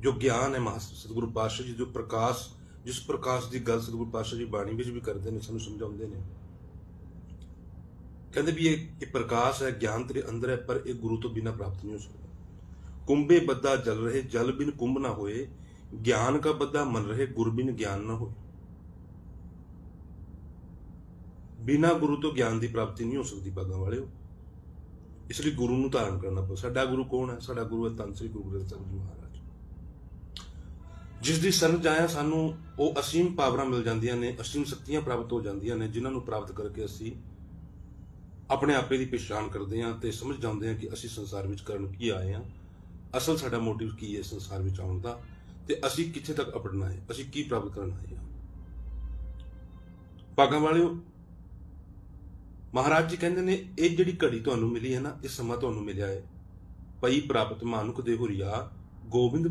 ਜੋ ਗਿਆਨ ਹੈ ਮਾਸ ਸਤਿਗੁਰੂ ਪਾਤਸ਼ਾਹ ਜੀ, ਜੋ ਪ੍ਰਕਾਸ਼, ਜਿਸ ਪ੍ਰਕਾਸ਼ ਦੀ ਗੱਲ ਸਤਿਗੁਰੂ ਪਾਤਸ਼ਾਹ ਜੀ ਬਾਣੀ ਵਿੱਚ ਵੀ ਕਰਦੇ ਨੇ, ਸਾਨੂੰ ਸਮਝਾਉਂਦੇ ਨੇ। ਕਹਿੰਦੇ ਵੀ ਇਹ ਇਹ ਪ੍ਰਕਾਸ਼ ਹੈ, ਗਿਆਨ ਤੇਰੇ ਅੰਦਰ ਹੈ, ਪਰ ਇਹ ਗੁਰੂ ਤੋਂ ਬਿਨਾ ਪ੍ਰਾਪਤ ਨਹੀਂ ਹੋ ਸਕਦਾ। ਕੁੰਭੇ ਬੱਦਾ ਜਲ ਰਹੇ, ਜਲ ਬਿਨ ਕੁੰਭ ਨਾ ਹੋਏ, ਗਿਆਨ ਕਾ ਬੱਦਾ ਮਨ ਰਹੇ, ਗੁਰ ਬਿਨ ਗਿਆਨ ਨਾ ਹੋਏ। ਬਿਨਾ ਗੁਰੂ ਤੋਂ ਗਿਆਨ ਦੀ ਪ੍ਰਾਪਤੀ ਨਹੀਂ ਹੋ ਸਕਦੀ ਭਾਗਾਂ ਵਾਲਿਓ। ਇਸ ਲਈ ਗੁਰੂ ਨੂੰ ਧਾਰਨ ਕਰਨਾ ਪਊ। ਸਾਡਾ ਗੁਰੂ ਕੌਣ ਹੈ? ਸਾਡਾ ਗੁਰੂ ਹੈ ਤਨ ਸ੍ਰੀ ਗੁਰੂ ਗ੍ਰੰਥ ਸਾਹਿਬ ਜੀ ਮਹਾਰਾਜ। ਜਿਸ ਦੀ ਸ਼ਰਨ ਜਾਇਆ ਸਾਨੂੰ ਉਹ ਅਸੀਮ ਪਾਵਰਾਂ ਮਿਲ ਜਾਂਦੀਆਂ ਨੇ, ਅਸੀਮ ਸ਼ਕਤੀਆਂ ਪ੍ਰਾਪਤ ਹੋ ਜਾਂਦੀਆਂ ਨੇ, ਜਿਨ੍ਹਾਂ ਨੂੰ ਪ੍ਰਾਪਤ ਕਰਕੇ ਅਸੀਂ ਆਪਣੇ ਆਪੇ ਦੀ ਪਛਾਣ ਕਰਦੇ ਹਾਂ ਤੇ ਸਮਝ ਜਾਂਦੇ ਹਾਂ ਕਿ ਅਸੀਂ ਸੰਸਾਰ ਵਿੱਚ ਕਰਨ ਕੀ ਆਏ ਹਾਂ। ਅਸਲ ਸਾਡਾ ਮੋਟਿਵ ਕੀ ਹੈ ਸੰਸਾਰ ਵਿੱਚ ਆਉਣ ਦਾ ਤੇ ਅਸੀਂ ਕਿੱਥੇ ਤੱਕ ਅਪੜਨਾ ਹੈ, ਅਸੀਂ ਕੀ ਪ੍ਰਾਪਤ ਕਰਨ ਆਏ ਹਾਂ। ਭਾਗਾਂ ਵਾਲਿਓ, ਮਹਾਰਾਜ ਜੀ ਕਹਿੰਦੇ ਨੇ, ਇਹ ਜਿਹੜੀ ਘੜੀ ਤੁਹਾਨੂੰ ਮਿਲੀ ਹੈ ਨਾ, ਇਹ ਸਮਾਂ ਤੁਹਾਨੂੰ ਮਿਲਿਆ ਹੈ। ਪਈ ਪ੍ਰਾਪਤ ਮਾਨੁਖ ਦੇ ਹੁਰੀਆ ਗੋਬਿੰਦ